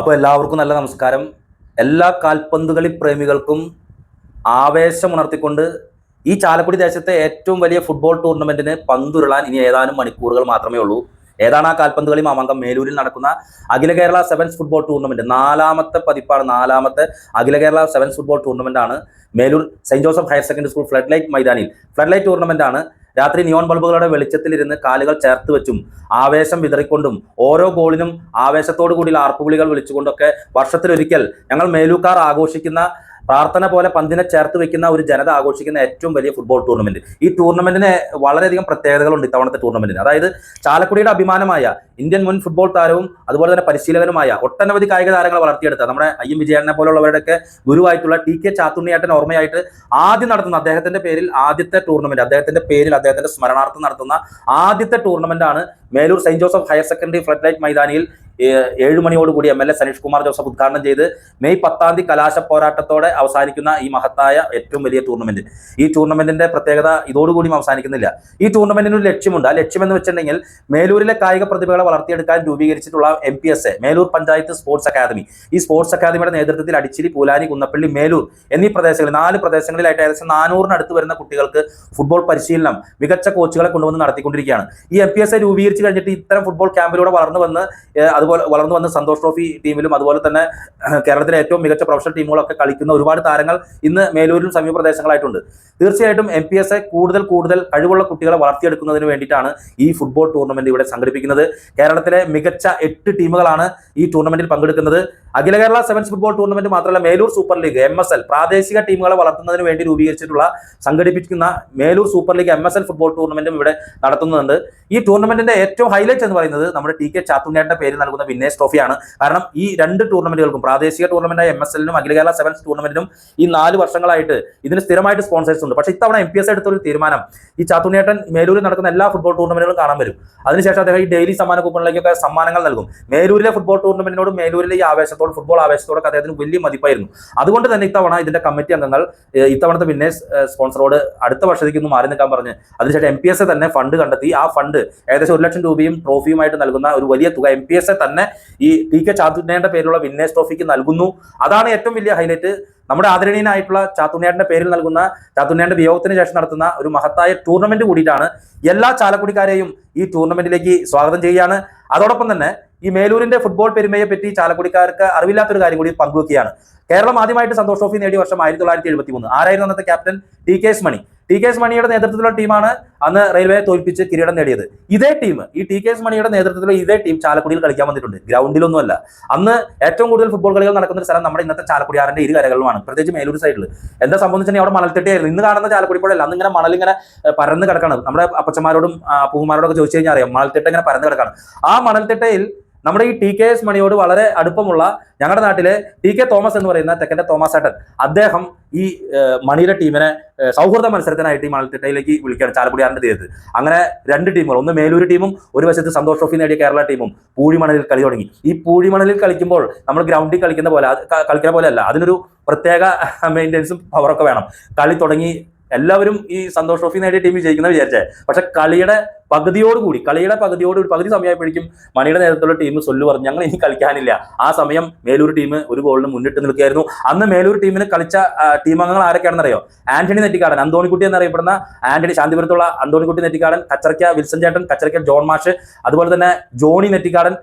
അപ്പോൾ എല്ലാവർക്കും നല്ല നമസ്കാരം. എല്ലാ കാൽപന്തുകളി പ്രേമികൾക്കും ആവേശമുണർത്തിക്കൊണ്ട് ഈ ചാലക്കുടി ദേശത്തെ ഏറ്റവും വലിയ ഫുട്ബോൾ ടൂർണമെന്റിന് പന്തുരുളാൻ ഇനി ഏതാനും മണിക്കൂറുകൾ മാത്രമേ ഉള്ളൂ. ഏതാണ് ആ കാൽപന്ത് കളി മാമാങ്കം മേലൂരിൽ നടക്കുന്ന അഖില കേരള സെവൻസ് ഫുട്ബോൾ ടൂർണമെന്റ്. നാലാമത്തെ പതിപ്പാണ് നാലാമത്തെ അഖില കേരള സെവൻസ് ഫുട്ബോൾ ടൂർണമെന്റ് ആണ് Melur saint Joseph higher secondary school flood light മൈതാനിൽ flood light tournament ആണ്. രാത്രി നിയോൺ ബൾബുകളുടെ വെളിച്ചത്തിലിരുന്ന് കാലുകൾ ചേർത്ത് വെച്ചും ആവേശം വിതറിക്കൊണ്ടും ഓരോ ഗോളിനും ആവേശത്തോടു കൂടി ആർപ്പുവിളികൾ വിളിച്ചുകൊണ്ടൊക്കെ വർഷത്തിലൊരിക്കൽ ഞങ്ങൾ മേലൂക്കാർ ആഘോഷിക്കുന്ന പ്രാർത്ഥന പോലെ പന്തിനെ ചേർത്ത് വെക്കുന്ന ഒരു ജനത ആഘോഷിക്കുന്ന ഏറ്റവും വലിയ ഫുട്ബോൾ ടൂർണമെന്റ് ഈ ടൂർണമെന്റിന് വളരെയധികം പ്രത്യേകതകളുണ്ട് ഇത്തവണത്തെ ടൂർണമെന്റിന് അതായത് ചാലക്കുടിയുടെ അഭിമാനമായ ഇന്ത്യൻ മുൻ ഫുട്ബോൾ താരവും അതുപോലെ തന്നെ പരിശീലകനുമായ ഒട്ടനവധി കായിക താരങ്ങളെ വളർത്തിയെടുത്ത നമ്മുടെ ഐ എം വിജയനെ പോലുള്ളവരുടെയൊക്കെ ഗുരുവായിട്ടുള്ള ടി കെ ചാത്തുണ്ണിയാട്ടൻ ഓർമ്മയായിട്ട് ആദ്യം നടത്തുന്ന അദ്ദേഹത്തിന്റെ പേരിൽ ആദ്യത്തെ ടൂർണമെന്റ് അദ്ദേഹത്തിന്റെ പേരിൽ അദ്ദേഹത്തിന്റെ സ്മരണാർത്ഥം നടത്തുന്ന ആദ്യത്തെ ടൂർണമെന്റ് ആണ് Melur saint Joseph higher secondary flood light മൈതാനിയിൽ ഏഴ് മണിയോടുകൂടി M L A Saneesh Kumar Joseph ഉദ്ഘാടനം ചെയ്ത് മെയ് പത്താം തീയതി കലാശ പോരാട്ടത്തോടെ അവസാനിക്കുന്ന ഈ മഹത്തായ ഏറ്റവും വലിയ ടൂർണമെന്റ്. ഈ ടൂർണമെന്റിന്റെ പ്രത്യേകത ഇതോടുകൂടിയും അവസാനിക്കുന്നില്ല. ഈ ടൂർണമെന്റിന് ഒരു ലക്ഷ്യമുണ്ട്. ആ ലക്ഷ്യം എന്ന് വെച്ചിട്ടുണ്ടെങ്കിൽ മേലൂരിലെ കായിക പ്രതിഭകളെ വളർത്തിയെടുക്കാൻ രൂപീകരിച്ചിട്ടുള്ള M P S A Melur panchayat sports academy. ഈ സ്പോർട്സ് അക്കാദമിയുടെ നേതൃത്വത്തിൽ അടിച്ചിരി പൂലാനി കുന്നപ്പള്ളി മേലൂർ എന്നീ പ്രദേശങ്ങളിൽ നാല് പ്രദേശങ്ങളിലായിട്ട് ഏകദേശം നാനൂറിനടുത്ത് വരുന്ന കുട്ടികൾക്ക് ഫുട്ബോൾ പരിശീലനം മികച്ച കോച്ചുകളെ കൊണ്ടുവന്ന് നടത്തിക്കൊണ്ടിരിക്കുകയാണ്. ഈ എം പി എസ് എ കഴിഞ്ഞിട്ട് ഇത്തരം ഫുട്ബോൾ ക്യാമ്പിലൂടെ വളർന്നു വന്ന് അതുപോലെ വളർന്നു വന്ന് സന്തോഷ് ട്രോഫി ടീമിലും അതുപോലെ തന്നെ കേരളത്തിലെ ഏറ്റവും മികച്ച പ്രൊഫഷണൽ ടീമുകളൊക്കെ കളിക്കുന്ന ഒരുപാട് താരങ്ങൾ ഇന്ന് മേലൂരിലും സമീപ പ്രദേശങ്ങളായിട്ടുണ്ട്. തീർച്ചയായിട്ടും എം പി എസ് എ കൂടുതൽ കൂടുതൽ കഴിവുള്ള കുട്ടികളെ വളർത്തിയെടുക്കുന്നതിന് വേണ്ടിയിട്ടാണ് ഈ ഫുട്ബോൾ ടൂർണമെന്റ് ഇവിടെ സംഘടിപ്പിക്കുന്നത്. കേരളത്തിലെ മികച്ച എട്ട് ടീമുകളാണ് ഈ ടൂർണമെന്റിൽ പങ്കെടുക്കുന്നത്. അഖില കേരള സെവൻസ് ഫുട്ബോൾ ടൂർണമെന്റ് മാത്രമല്ല Melur super league M S L പ്രാദേശിക ടീമുകളെ വളർത്തുന്നതിന് വേണ്ടി രൂപീകരിച്ചിട്ടുള്ള സംഘടിപ്പിക്കുന്ന Melur super league M S L football ടൂർണമെന്റും ഇവിടെ നടത്തുന്നുണ്ട്. ഈ ടൂർണമെന്റിന്റെ ഏറ്റവും ഹൈലൈറ്റ് എന്ന് പറയുന്നത് നമ്മുടെ ടി കെ ചാത്തുണ്ണിയുടെ പേര് നൽകുന്ന വിന്നേഴ്സ് ട്രോഫിയാണ്. കാരണം ഈ രണ്ട് ടൂർണമെന്റുകൾക്കും പ്രാദേശിക ടൂർണമെന്റായ എം എസ് എല്ലിനും അഖില കേരള സെവൻസ് ടൂർണമെന്റിനും ഈ നാല് വർഷങ്ങളായിട്ട് ഇതിന് സ്ഥിരമായിട്ട് സ്പോൺസേഴ്സ് ഉണ്ട്. പക്ഷേ ഇത്തവണ എം പി എസ് എടുത്തൊരു തീരുമാനം ഈ ചാത്തുണ്ണിയേട്ടൻ മേലൂരിൽ നടക്കുന്ന എല്ലാ ഫുട്ബോൾ ടൂർണമെന്റുകളും കാണാൻ വരും. അതിനുശേഷം അദ്ദേഹം ഈ ഡെയിലി സമ്മാന കൂപ്പണിലേക്കൊക്കെ സമ്മാനങ്ങൾ നൽകും. മേലൂരിലെ ഫുട്ബോൾ ടൂർണമെന്റിനോടും മേലൂരിലെ ഈ ആവേശത്തോട് ഫുട്ബോൾ ആവേശത്തോടൊക്കെ അദ്ദേഹത്തിന് വലിയ മതിപ്പായിരുന്നു. അതുകൊണ്ട് തന്നെ ഇത്തവണ ഇതിന്റെ കമ്മിറ്റി അംഗങ്ങൾ ഇത്തവണത്തെ വിന്നേഴ്സ് സ്പോൺസറോട് അടുത്ത വർഷത്തേക്ക് ഒന്ന് മാറി നിൽക്കാൻ പറഞ്ഞ് അതിനുശേഷം എം പി എസ് തന്നെ ഫണ്ട് കണ്ടെത്തി. ആ ഫണ്ട് ഏകദേശം ഒരു ലക്ഷം രൂപയും ട്രോഫിയുമായിട്ട് നൽകുന്ന ഒരു വലിയ തുക എം പി എസ് എ തന്നെ ഈ ടി കെ ചാത്തുണ്ണയുടെ പേരിലുള്ള വിന്നേഴ്സ് ട്രോഫിക്ക് നൽകുന്നു. അതാണ് ഏറ്റവും വലിയ ഹൈലൈറ്റ് നമ്മുടെ ആദരണീയനായിട്ടുള്ള ചാത്തുണ്ണിയാടിന്റെ പേരിൽ നൽകുന്ന ചാത്തുണ്ണിയാടിന്റെ വിയോഗത്തിന് ശേഷം നടത്തുന്ന ഒരു മഹത്തായ ടൂർണമെന്റ് കൂടിയിട്ടാണ് എല്ലാ ചാലക്കുടിക്കാരെയും ഈ ടൂർണമെന്റിലേക്ക് സ്വാഗതം ചെയ്യുകയാണ്. അതോടൊപ്പം തന്നെ ഈ മേലൂരിന്റെ ഫുട്ബോൾ പെരുമയെ പറ്റി ചാലക്കുടിക്കാർക്ക് അറിവില്ലാത്തൊരു കാര്യം കൂടി പങ്കുവെക്കുകയാണ്. കേരളം ആദ്യമായിട്ട് സന്തോഷ് ട്രോഫി നേടിയ വർഷം ആയിരത്തി തൊള്ളായിരത്തി എഴുപത്തി മൂന്ന് ആരായിരുന്നു അന്നത്തെ captain T K S Mani. T K S മണിയുടെ നേതൃത്വത്തിലുള്ള ടീമാണ് അന്ന് റെയിൽവേ തോൽപ്പിച്ച് കിരീടം നേടിയത്. ഇതേ ടീം ഈ ടി കെ എസ് മണിയുടെ നേതൃത്വത്തിലുള്ള ഇതേ ടീം ചാലക്കുടിയിൽ കളിക്കാൻ വന്നിട്ടുണ്ട്. ഗ്രൗണ്ടിലൊന്നുമല്ല. അന്ന് ഏറ്റവും കൂടുതൽ ഫുട്ബോൾ കളികൾ നടക്കുന്ന സ്ഥലം നമ്മുടെ ഇന്നത്തെ ചാലക്കുടിയാറിന്റെ ഇരു കരകളിലുമാണ്. പ്രത്യേകിച്ച് മേലൂർ സൈഡിൽ എന്താ സംബന്ധിച്ചാൽ അവിടെ മണൽത്തെട്ടിയായിരുന്നു. ഇന്ന് കാണുന്ന ചാലക്കുടി പുഴയല്ല അന്ന് ഇങ്ങനെ മണൽ ഇങ്ങനെ പരന്ന് കിടക്കണം. നമ്മുടെ അപ്പച്ചന്മാരോടും പൂമാരോടൊക്കെ ചോദിച്ചു കഴിഞ്ഞാൽ അറിയാം മണൽത്തിട്ട ഇങ്ങനെ പരന്ന് കിടക്കണം. ആ മണൽത്തിട്ടയിൽ നമ്മുടെ ഈ ടി കെ എസ് മണിയോട് വളരെ അടുപ്പമുള്ള ഞങ്ങളുടെ നാട്ടിലെ ടി കെ തോമസ് എന്ന് പറയുന്ന തെക്കന്റെ തോമസ് ഏട്ടൻ. അദ്ദേഹം ഈ മണിയുടെ ടീമിനെ സൗഹൃദ മത്സരത്തിനായിട്ട് ഈ മണൽത്തിട്ടയിലേക്ക് വിളിക്കുകയാണ് ചാലക്കുടിയാറിന്റെ തീരത്ത്. അങ്ങനെ രണ്ട് ടീമുകൾ ഒന്ന് മേലൂർ ടീമും ഒരു വശത്ത് സന്തോഷ് ട്രോഫി നേടിയ കേരള ടീമും പൂഴിമണലിൽ കളി തുടങ്ങി. ഈ പൂഴിമണലിൽ കളിക്കുമ്പോൾ നമ്മൾ ഗ്രൗണ്ടിൽ കളിക്കുന്ന പോലെ കളിക്കുന്ന പോലെ അല്ല അതിനൊരു പ്രത്യേക മെയിന്റെനൻസും പവറൊക്കെ വേണം. കളി തുടങ്ങി എല്ലാവരും ഈ സന്തോഷ് ട്രോഫി നേടിയ ടീം വിജയിക്കുന്ന വിചാരിച്ചേ. പക്ഷെ കളിയുടെ പകുതിയോടുകൂടി കളിയുടെ പകുതിയോട് ഒരു പകുതി സമയമായപ്പോഴേക്കും മണിയുടെ നേതൃത്വത്തിലുള്ള ടീം സൊല്ലു പറഞ്ഞു ഞങ്ങൾ ഇനി കളിക്കാനില്ല. ആ സമയം മേലൂർ ടീം ഒരു ഗോളിന് മുന്നിട്ട് നിൽക്കുകയായിരുന്നു. അന്ന് മേലൂർ ടീമിന് കളിച്ച ടീം അംഗങ്ങൾ ആരൊക്കെയാണെന്ന് അറിയോ ആന്റണി നെറ്റിക്കാടൻ അന്തോണിക്കുട്ടി എന്നറിയപ്പെടുന്ന ആന്റണി ശാന്തിപുരത്തുള്ള അന്തോണിക്കുട്ടി നെറ്റിക്കാടൻ കച്ചറയ്ക്ക വിൽസൺ ചേട്ടൻ കച്ചറയ്ക്ക ജോൺ മാഷ് അതുപോലെ തന്നെ ജോണി നെറ്റിക്കാടൻ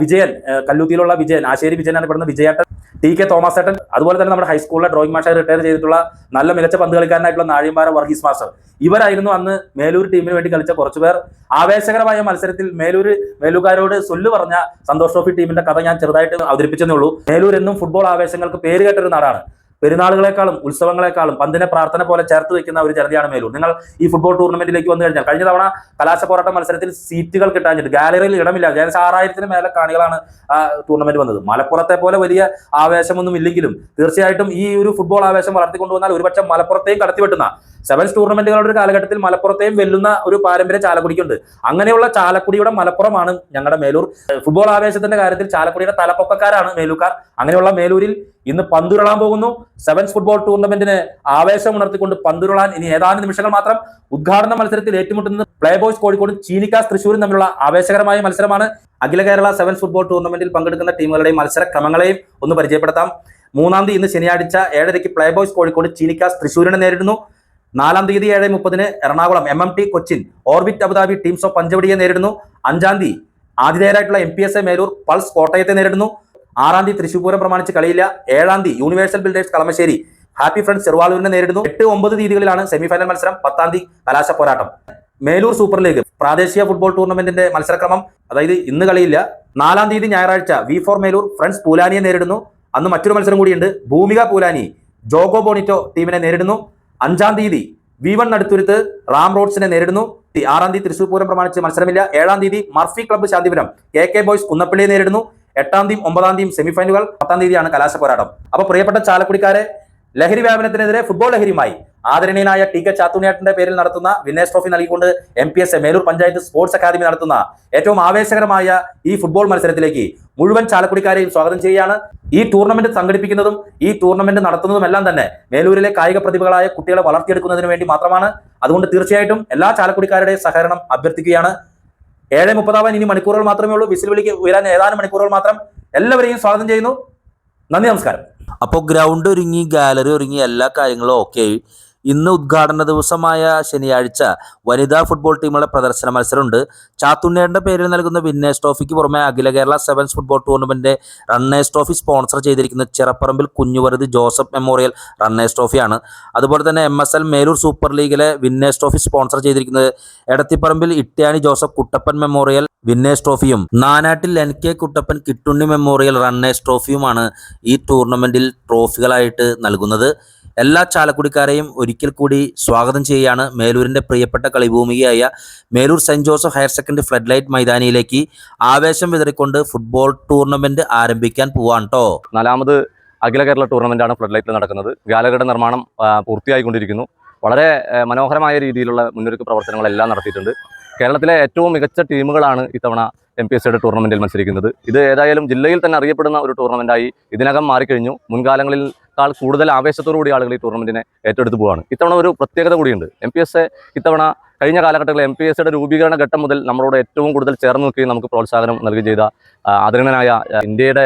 വിജയൻ കല്ലൂത്തിയിലുള്ള വിജയൻ ആശേരി വിജയൻ എന്നറിയപ്പെടുന്ന വിജയേട്ടൻ ടി കെ തോമസ് ഏട്ടൻ അതുപോലെ തന്നെ നമ്മുടെ ഹൈസ്കൂളിലെ ഡ്രോയിങ് മാഷായി റിട്ടയർ ചെയ്തിട്ടുള്ള നല്ല മികച്ച പന്ത് കളിക്കാരനായിട്ടുള്ള നാഴിമാര വർഗീസ് മാസ്റ്റർ. ഇവരായിരുന്നു അന്ന് മേലൂർ ടീമിന് വേണ്ടി കളിച്ച കുറച്ചുപേർ ആവേശകരമായ മത്സരത്തിൽ മേലൂർ മേലൂക്കാരോട് സൊല്ലു പറഞ്ഞ സന്തോഷ് ട്രോഫി ടീമിന്റെ കഥ ഞാൻ ചെറുതായിട്ട് അവതരിപ്പിച്ചതേ ഉള്ളൂ. മേലൂർ എന്നും ഫുട്ബോൾ ആവേശങ്ങൾക്ക് പേര് കേട്ടൊരു നാടാണ്. പെരുന്നാളുകളെക്കാളും ഉത്സവങ്ങളെക്കാളും പന്തിനെ പ്രാർത്ഥന പോലെ ചേർത്ത് വെക്കുന്ന ഒരു ജനതയാണ് മേലൂർ നിങ്ങൾ ഈ ഫുട്ബോൾ ടൂർണമെന്റിലേക്ക് വന്നു കഴിഞ്ഞാൽ കഴിഞ്ഞ തവണ കലാശ പോരാട്ട മത്സരത്തിൽ സീറ്റുകൾ കിട്ടാഞ്ഞിട്ട് ഗാലറിയിൽ ഇടമില്ല. ഏകദേശം ആറായിരത്തിന് മേലെ കാണികളാണ് ആ ടൂർണമെന്റ് വന്നത്. മലപ്പുറത്തെ പോലെ വലിയ ആവേശമൊന്നും ഇല്ലെങ്കിലും തീർച്ചയായിട്ടും ഈ ഒരു ഫുട്ബോൾ ആവേശം വളർത്തിക്കൊണ്ടുവന്നാൽ ഒരുപക്ഷെ മലപ്പുറത്തെയും കടത്തിവെട്ടുന്ന സെവൻസ് ടൂർണമെന്റുകളുടെ ഒരു കാലഘട്ടത്തിൽ മലപ്പുറത്തെയും വെല്ലുന്ന ഒരു പാരമ്പര്യം ചാലക്കുടിക്കുണ്ട്. അങ്ങനെയുള്ള ചാലക്കുടിയുടെ മലപ്പുറമാണ് ഞങ്ങളുടെ മേലൂർ. ഫുട്ബോൾ ആവേശത്തിന്റെ കാര്യത്തിൽ ചാലക്കുടിയുടെ തലപ്പൊക്കക്കാരാണ് മേലൂക്കാർ അങ്ങനെയുള്ള മേലൂരിൽ ഇന്ന് പന്തുരുളാൻ പോകുന്നു. സെവൻസ് ഫുട്ബോൾ ടൂർണമെന്റിന് ആവേശം ഉണർത്തിക്കൊണ്ട് പന്തുരുളാൻ ഇനി ഏതാനും നിമിഷങ്ങൾ മാത്രം ഉദ്ഘാടന മത്സരത്തിൽ ഏറ്റുമുട്ടുന്നത് പ്ലേ ബോയ്സ് കോഴിക്കോടും ചീനിക്കാസ് തൃശ്ശൂരും തമ്മിലുള്ള ആവേശകരമായ മത്സരമാണ്. അഖില കേരള സെവൻസ് ഫുട്ബോൾ ടൂർണമെന്റിൽ പങ്കെടുക്കുന്ന ടീമുകളുടെയും മത്സര ക്രമങ്ങളെയും ഒന്ന് പരിചയപ്പെടുത്താം. മൂന്നാം തീയതി ഇന്ന് ശനിയാഴ്ച ഏഴരയ്ക്ക് പ്ലേ ബോയ്സ് കോഴിക്കോട് ചീനിക്കാസ് തൃശ്ശൂരിനെ നേരിടുന്നു. നാലാം തീയതി ഏഴ് മുപ്പതിന് Ernakulam M M T Cochin orbit Abu Dhabi teams of പഞ്ചവടിയെ നേരിടുന്നു. അഞ്ചാം തീയതി ആതിഥേയരായിട്ടുള്ള M P S A Melur pulse കോട്ടയത്തെ നേരിടുന്നു. ആറാം തീയതി തൃശ്ശൂപൂരം പ്രമാണിച്ച് കളിയില്ല. ഏഴാം തീയതി universal builders Kalamassery happy friends ചെറുവാളൂരിനെ നേരിടുന്നു. എട്ട് ഒമ്പത് തീയതികളിലാണ് സെമിഫൈനൽ മത്സരം. പത്താം തീയതി കലാശ പോരാട്ടം. മേലൂർ സൂപ്പർ ലീഗ് പ്രാദേശിക ഫുട്ബോൾ ടൂർണമെന്റിന്റെ മത്സരക്രമം. അതായത് ഇന്ന് കളിയില്ല. നാലാം തീയതി ഞായറാഴ്ച വി ഫോർ മേലൂർ ഫ്രണ്ട്സ് പൂലാനിയെ നേരിടുന്നു. അന്ന് മറ്റൊരു മത്സരം കൂടിയുണ്ട്. ഭൂമിക പൂലാനി ജോഗോ ബോണിറ്റോ ടീമിനെ നേരിടുന്നു. അഞ്ചാം തീയതി വി വൺ നടുത്തുരുത്ത് റാം റോഡ്സിനെ നേരിടുന്നു. ആറാം തീയതി തൃശൂർ പൂരം പ്രമാണിച്ച് മത്സരമില്ല. ഏഴാം തീയതി Murphy club Santhipuram K K boys കുന്നപ്പള്ളിയെ നേരിടുന്നു. എട്ടാം തീയതി ഒമ്പതാം തീയതി സെമിഫൈനലുകൾ പത്താം തീയതിയാണ് കലാശ പോരാട്ടം. അപ്പൊ പ്രിയപ്പെട്ട ചാലക്കുടിക്കാരെ ലഹരി വ്യാപനത്തിനെതിരെ ഫുട്ബോൾ ലഹരിയുമായി ആദരണീയനായ ടി കെ ചാത്തുണിയാട്ടിന്റെ പേരിൽ നടത്തുന്ന വിന്നേഴ്സ് ട്രോഫി നൽകിക്കൊണ്ട് M P S Melur panchayat sports academy നടത്തുന്ന ഏറ്റവും ആവേശകരമായ ഈ ഫുട്ബോൾ മത്സരത്തിലേക്ക് മുഴുവൻ ചാലക്കുടിക്കാരെയും സ്വാഗതം ചെയ്യുകയാണ്. ഈ ടൂർണമെന്റ് സംഘടിപ്പിക്കുന്നതും ഈ ടൂർണമെന്റ് നടത്തുന്നതും എല്ലാം തന്നെ മേലൂരിലെ കായിക പ്രതിഭകളായ കുട്ടികളെ വളർത്തിയെടുക്കുന്നതിന് വേണ്ടി മാത്രമാണ്. അതുകൊണ്ട് തീർച്ചയായിട്ടും എല്ലാ ചാലക്കുടിക്കാരുടെയും സഹകരണം അഭ്യർത്ഥിക്കുകയാണ്. ഏഴ് മുപ്പതാവാൻ ഇനി മണിക്കൂറുകൾ മാത്രമേ ഉള്ളൂ. വിസിൽ വിളിക്ക് ഉയരാൻ ഏതാനും മണിക്കൂറുകൾ മാത്രം എല്ലാവരെയും സ്വാഗതം ചെയ്യുന്നു. നന്ദി നമസ്കാരം. അപ്പോൾ ഗ്രൗണ്ട് ഒരുങ്ങി ഗാലറി ഒരുങ്ങി എല്ലാ കാര്യങ്ങളും ഓക്കെ ഇന്ന് ഉദ്ഘാടന ദിവസമായ ശനിയാഴ്ച വനിതാ ഫുട്ബോൾ ടീമുകളുടെ പ്രദർശന മത്സരമുണ്ട്. ചാത്തുണ്ണേറിന്റെ പേരിൽ നൽകുന്ന വിന്നേഴ്സ് ട്രോഫിക്ക് പുറമെ അഖില Kerala sevens football tournament runners trophy sponsor ചെയ്തിരിക്കുന്ന Chirapparambil Kunjuvaruthi Joseph memorial runners ട്രോഫിയാണ്. അതുപോലെ തന്നെ M S L Melur super ലീഗിലെ വിന്നേഴ്സ് ട്രോഫി സ്പോൺസർ ചെയ്തിരിക്കുന്നത് Edathiparambil Ittiyani Joseph Kuttappan memorial winners ട്രോഫിയും Nanattil N K Kuttappan Kittunni memorial runners ട്രോഫിയുമാണ് ഈ ടൂർണമെന്റിൽ ട്രോഫികളായിട്ട് നൽകുന്നത്. എല്ലാ ചാലക്കുടിക്കാരെയും ഒരിക്കൽ കൂടി സ്വാഗതം ചെയ്യുകയാണ് മേലൂരിന്റെ പ്രിയപ്പെട്ട കളിഭൂമികയായ Melur saint Joseph higher secondary flood light മൈതാനിയിലേക്ക് ആവേശം വിതറിക്കൊണ്ട് ഫുട്ബോൾ ടൂർണമെന്റ് ആരംഭിക്കാൻ പോവാണ് കേട്ടോ നാലാമത് അഖില കേരള ടൂർണമെന്റാണ് ഫ്ലഡ് ലൈറ്റിൽ നടക്കുന്നത്. ഗാലറിയുടെ നിർമ്മാണം പൂർത്തിയായിക്കൊണ്ടിരിക്കുന്നു. വളരെ മനോഹരമായ രീതിയിലുള്ള മുന്നൊരുക്ക പ്രവർത്തനങ്ങളെല്ലാം നടത്തിയിട്ടുണ്ട്. കേരളത്തിലെ ഏറ്റവും മികച്ച ടീമുകളാണ് ഇത്തവണ എം പി എസ് സിയുടെ ടൂർണമെന്റിൽ മത്സരിക്കുന്നത്. ഇത് ഏതായാലും ജില്ലയിൽ തന്നെ അറിയപ്പെടുന്ന ഒരു ടൂർണമെന്റായി ഇതിനകം മാറിക്കഴിഞ്ഞു. മുൻകാലങ്ങളിൽക്കാൾ കൂടുതൽ ആവേശത്തോടുകൂടി ആളുകൾ ഈ ടൂർണമെന്റിനെ ഏറ്റെടുത്ത് പോവാണ്. ഇത്തവണ ഒരു പ്രത്യേകത കൂടിയുണ്ട്. എം പി എസ് ഇത്തവണ കഴിഞ്ഞ കാലഘട്ടങ്ങളിൽ എം പി എസ് രൂപീകരണ ഘട്ടം മുതൽ നമ്മളോട് ഏറ്റവും കൂടുതൽ ചേർന്ന് നിൽക്കുകയും നമുക്ക് പ്രോത്സാഹനം നൽകുകയും ചെയ്ത ആദരണനായ ഇന്ത്യയുടെ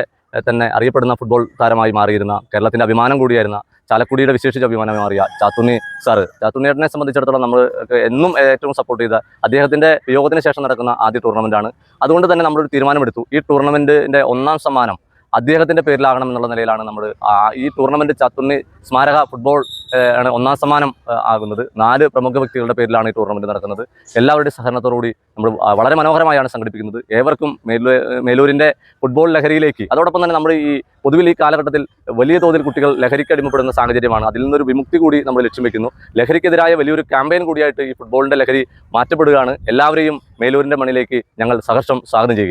തന്നെ അറിയപ്പെടുന്ന ഫുട്ബോൾ താരമായി മാറിയിരുന്ന കേരളത്തിന്റെ അഭിമാനം കൂടിയായിരുന്ന ചാലക്കുടിയുടെ വിശേഷിച്ച അഭിമാനമായി മാറിയ ചാത്തുണ്ണി സാറ്. ചാത്തുണ്ണിയേട്ടനെ സംബന്ധിച്ചിടത്തോളം നമ്മൾ എന്നും ഏറ്റവും സപ്പോർട്ട് ചെയ്ത അദ്ദേഹത്തിന്റെ വിയോഗത്തിന് ശേഷം നടക്കുന്ന ആദ്യ ടൂർണമെന്റാണ് അതുകൊണ്ട് തന്നെ നമ്മളൊരു തീരുമാനമെടുത്തു. ഈ ടൂർണമെന്റിന്റെ ഒന്നാം സമ്മാനം അദ്ദേഹത്തിന്റെ പേരിലാകണം എന്നുള്ള നിലയിലാണ് നമ്മൾ ഈ ടൂർണമെന്റ് ചാത്തുണ്ണി സ്മാരക ഫുട്ബോൾ ആണ് ഒന്നാം സമ്മാനം ആകുന്നത്. നാല് പ്രമുഖ വ്യക്തികളുടെ പേരിലാണ് ഈ ടൂർണമെന്റ് നടക്കുന്നത്. എല്ലാവരുടെയും സഹകരണത്തോടുകൂടി നമ്മൾ വളരെ മനോഹരമായാണ് സംഘടിപ്പിക്കുന്നത്. ഏവർക്കും മേലൂ മേലൂരിന്റെ ഫുട്ബോൾ ലഹരിയിലേക്ക് അതോടൊപ്പം തന്നെ നമ്മൾ ഈ പൊതുവിൽ ഈ കാലഘട്ടത്തിൽ വലിയ തോതിൽ കുട്ടികൾ ലഹരിക്ക് അടിമപ്പെടുന്ന സാഹചര്യമാണ്. അതിൽ നിന്നൊരു വിമുക്തി കൂടി നമ്മൾ ലക്ഷ്യം വെക്കുന്നു. ലഹരിക്കെതിരായ വലിയൊരു ക്യാമ്പയിൻ കൂടിയായിട്ട് ഈ ഫുട്ബോളിന്റെ ലഹരി മാറ്റപ്പെടുകയാണ്. എല്ലാവരെയും മേലൂരിന്റെ മണ്ണിലേക്ക് ഞങ്ങൾ സഹർഷം സ്വാഗതം ചെയ്യുക.